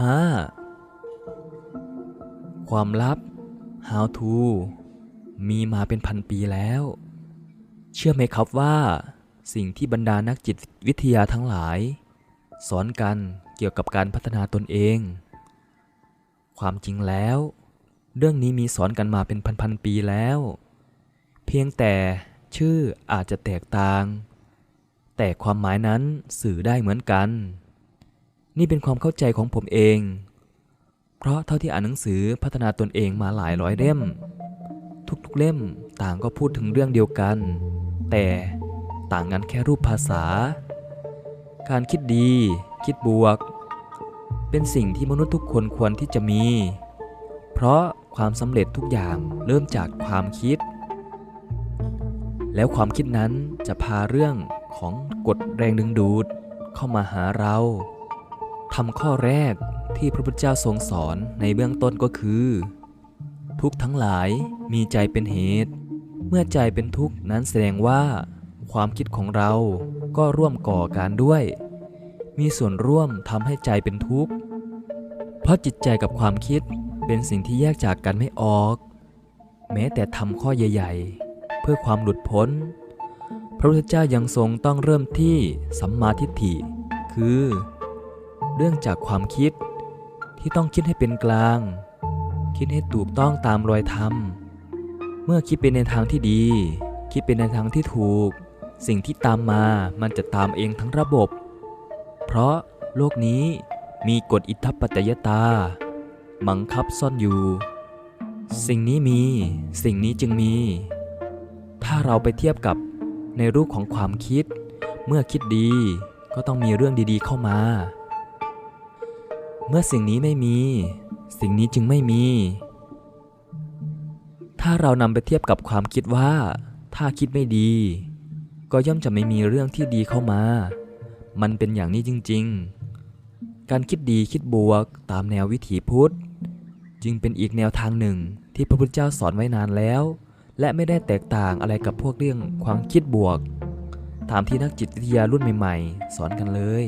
5. ความลับ How to มีมาเป็นพันปีแล้ว เชื่อไหมครับว่า สิ่งที่บรรดานักจิตวิทยาทั้งหลาย สอนกันเกี่ยวกับการพัฒนาตนเอง ความจริงแล้ว เรื่องนี้มีสอนกันมาเป็นพันๆปีแล้ว เพียงแต่ชื่ออาจจะแตกต่าง แต่ความหมายนั้นสื่อได้เหมือนกัน นี่เป็นความเข้าใจของผมเอง เพราะเท่าที่อ่านหนังสือพัฒนาตนเองมาหลายร้อยเล่ม ทุกๆเล่มต่างก็พูดถึงเรื่องเดียวกัน แต่ต่างกันแค่รูปภาษา การคิดดี คิดบวก เป็นสิ่งที่มนุษย์ทุกคนควรที่จะมี เพราะความสำเร็จทุกอย่างเริ่มจากความคิด แล้วความคิดนั้นจะพาเรื่องของกฎแรงดึงดูดเข้ามาหาเรา ทำข้อแรกที่พระพุทธเจ้าทรงสอนในเบื้องต้นก็คือ ทุกทั้งหลายมีใจเป็นเหตุ เมื่อใจเป็นทุกข์นั้นแสดงว่า ความคิดของเราก็ร่วมก่อการด้วย มีส่วนร่วมทำให้ใจเป็นทุกข์ เพราะจิตใจกับความคิดเป็นสิ่งที่แยกจากกันไม่ออก แม้แต่ทำข้อใหญ่ ๆ เพื่อความหลุดพ้น พระพุทธเจ้ายังทรงต้องเริ่มที่สัมมาทิฏฐิ คือ เรื่องจากความคิด ที่ต้องคิดให้เป็นกลาง คิดให้ถูกต้องตามรอยธรรม เมื่อคิดเป็นในทางที่ดี คิดเป็นในทางที่ถูก สิ่งที่ตามมามันจะตามเองทั้งระบบ เพราะโลกนี้มีกฎอิทธปปัจจยตาบังคับซ่อนอยู่ สิ่งนี้มี สิ่งนี้จึงมี ถ้าเราไปเทียบกับในรูปของความคิด เมื่อคิดดีก็ต้องมีเรื่องดีๆเข้ามา เมื่อสิ่งนี้ไม่มี สิ่งนี้จึงไม่มี ถ้าเรานำไปเทียบกับความคิดว่า ถ้าคิดไม่ดี ก็ย่อมจะไม่มีเรื่องที่ดีเข้ามา มันเป็นอย่างนี้จริง ๆ การคิดดีคิดบวกตามแนววิถีพุทธ จึงเป็นอีกแนวทางหนึ่งที่พระพุทธเจ้าสอนไว้นานแล้ว และไม่ได้แตกต่างอะไรกับพวกเรื่องความคิดบวก ตามที่นักจิตวิทยารุ่นใหม่ ๆ สอนกันเลย